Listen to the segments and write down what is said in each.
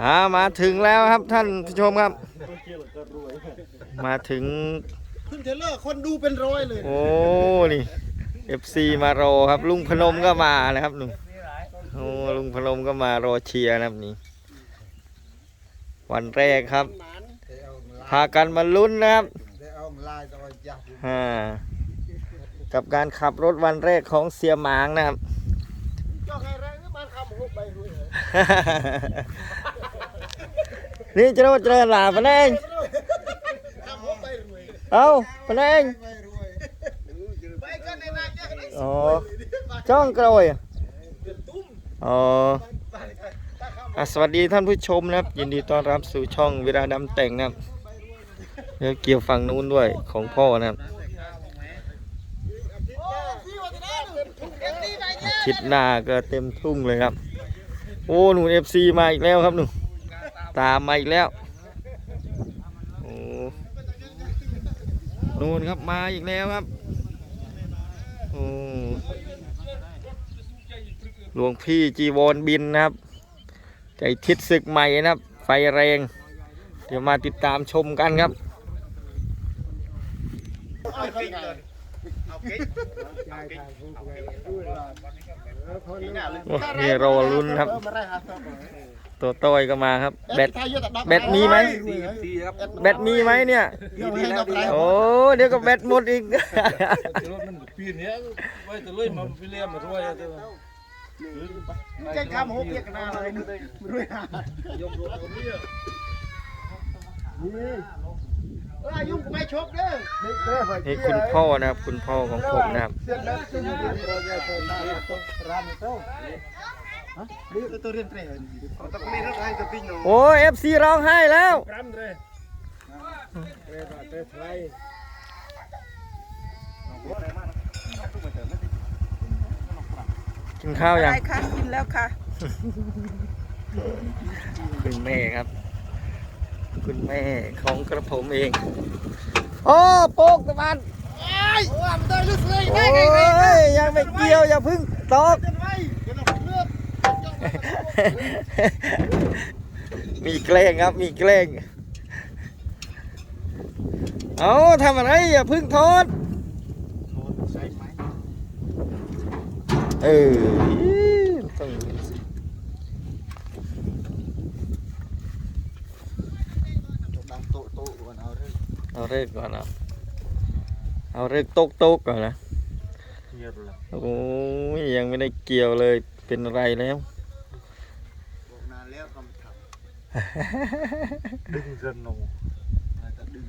หามาถึงแล้วครับท่านผู้ชมครับ มาถึงขึ้นเทรลเลอร์คนดูเป็นร้อยเลย โอ้นี่ FC มารอครับ ลุงพนมก็มานะครับลุงโอ้ลุงพนมก็มารอเชียร์นะครับนี่ วันแรกครับ พากันมาลุ้นนะครับอ่ากับการขับรถวันแรกของเสียหมางนะครับ เจ้าใครแรงบ้า นี่เจะว่าเจริญหลาปะเองเอาปะเองอ๋อจ้องกระโอยอ๋อสวัสดีท่านผู้ชมนะครับ ยินดีต้อนรับสู่ช่องเวลาดำแต่งนะครับเดี๋ยวเกี่ยวฝั่งนู้นด้วยของพ่อนะครับ โอ้พี่ว่าจะได้เอ็มดีไปอาทิตย์หน้าก็เต็มทุ่งเลยครับ โอ้หนูเอฟซีมาอีกแล้วครับหนูตามมาอีกแล้วโอ้นูนครับมาอีกแล้วครับโอ้หลวงพี่จีวรบินนะครับ ใจทิศศึกใหม่นะครับ ไฟแรง เดี๋ยวมาติดตามชมกันครับ เอาไปไงโอ้นี่รอลุ้นครับมาได้ครับตัวต้อยก็มาครับ แบตแบตมีไหมแบตมีไหมเนี่ย โอ้เดี๋ยวก็แบตหมดอีกรถมันปีนเนี้ยไว้แต่เลยมาไปเลี้ยงมาด้วยแต่ว่าแจ้งคำหกเรียกนาเลยรวยหายกรถคนนี้ เออยุ่งไม่ชกเด้อนี่คุณพ่อนะครับ คุณพ่อของผมนะครับเสื้อแล้วตัวนี้ร้านนี้โต้ฮะนี่ตัวเรียนเตะต้องมีรถให้ตัวปิ้งหนูโอ้เอฟซีร้องไห้แล้วกรัมเลยกินข้าวยังได้ค่ะกินแล้วค่ะคุณแม่ครับ คุณแม่ของกระผมเอง โอ้โปกตะวันโอ้มันได้ลึกเลยโอ้ได้ไงเนี่ยยยังไม่เกี่ยวอย่าเพึ่งตกเดินไว้เดี๋ยวเราเลือกมีแกล้งครับมีแกล้ง เอาทำอะไรอย่าเพึ่งโทษเออต้อง ดังโตโตก่อนเอาเรื่อง เอาเลิกก่อนนะเอาเลิกตกตกก่อนนะเงียบเลยโอ้ยยังไม่ได้เกี่ยวเลยเป็นอะไรแล้วบอกนานแล้วคำถามดึงเส้นนมน่าจะดึง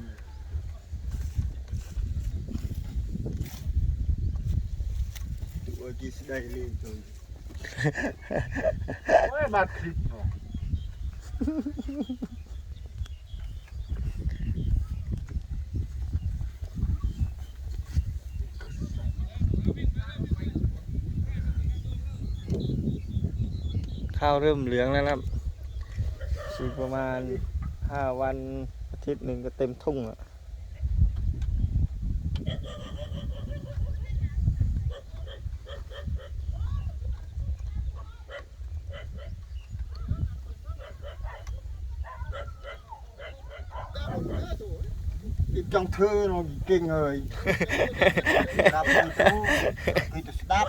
ตัวกีสได้เลยตัวโอ้ยบาดคลิปเนาะ ข้าวเริ่มเหลืองแล้วนะครับอีกประมาณห้าวันอาทิตย์หนึ่งก็เต็มทุ่งอะอีกจังเธอเนาะเก่งเลยรับมันสู้คือจะสดับ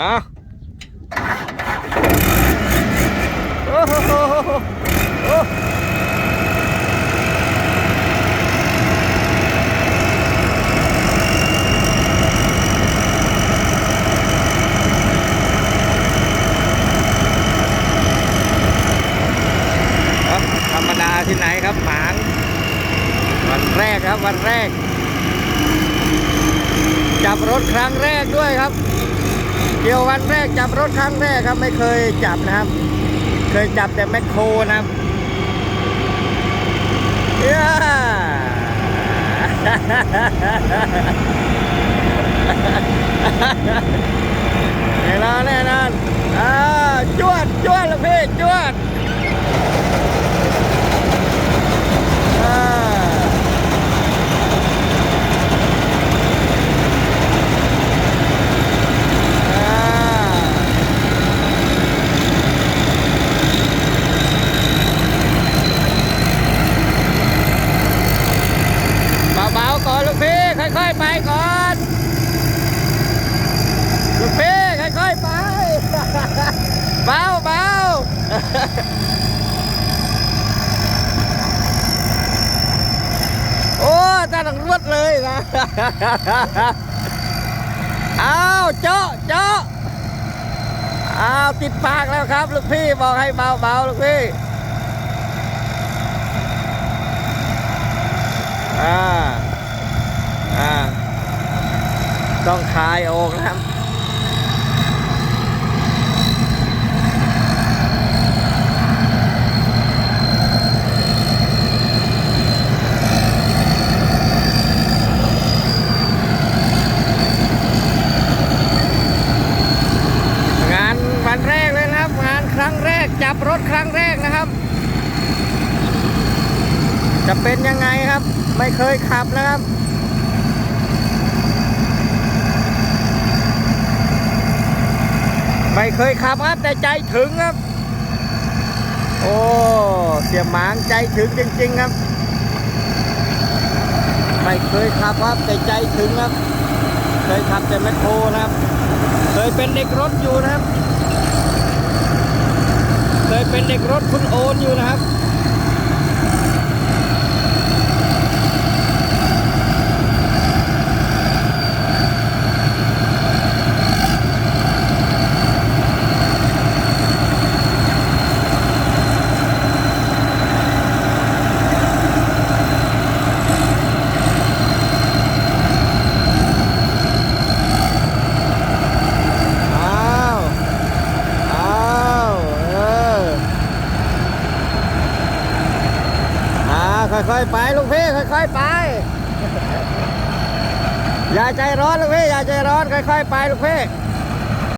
อะโอ้โหโอ้ครับ ธรรมดาที่ไหนครับหมางวันแรกครับวันแรก จับรถครั้งแรกด้วยครับ เกี่ยววันแรกจับรถครั้งแรกครับไม่เคยจับนะครับ เคยจับแต่แมคโครนะครับเย้แน่นอนแน่นอนอ่าจวดจวดละพี่จวดอ่าอ่า อ้าวเจาะเจาะอ้าวติดปากแล้วครับ ลูกพี่บอกให้เบาเบาลูกพี่อ่าอ่าต้องคลายออกนะครับ งานวันแรกเลยนะครับ งานครั้งแรกจับรถครั้งแรกนะครับ จะเป็นยังไงครับ ไม่เคยขับนะครับ ไม่เคยขับครับแต่ใจถึงครับ โอ้เสียหมางใจถึงจริง ๆ ครับ ไม่เคยขับครับแต่ใจถึงครับ เคยขับแต่แมคโครนะครับ เคยเป็นเด็กรถอยู่นะครับ เคยเป็นเด็กรถคุณโอนอยู่นะครับ อ้าว อ้าว เออ อ่า ค่อยๆไปลูกพี่ค่อยๆไป อย่าใจร้อนลูกพี่อย่าใจร้อนค่อยๆไปลูกพี่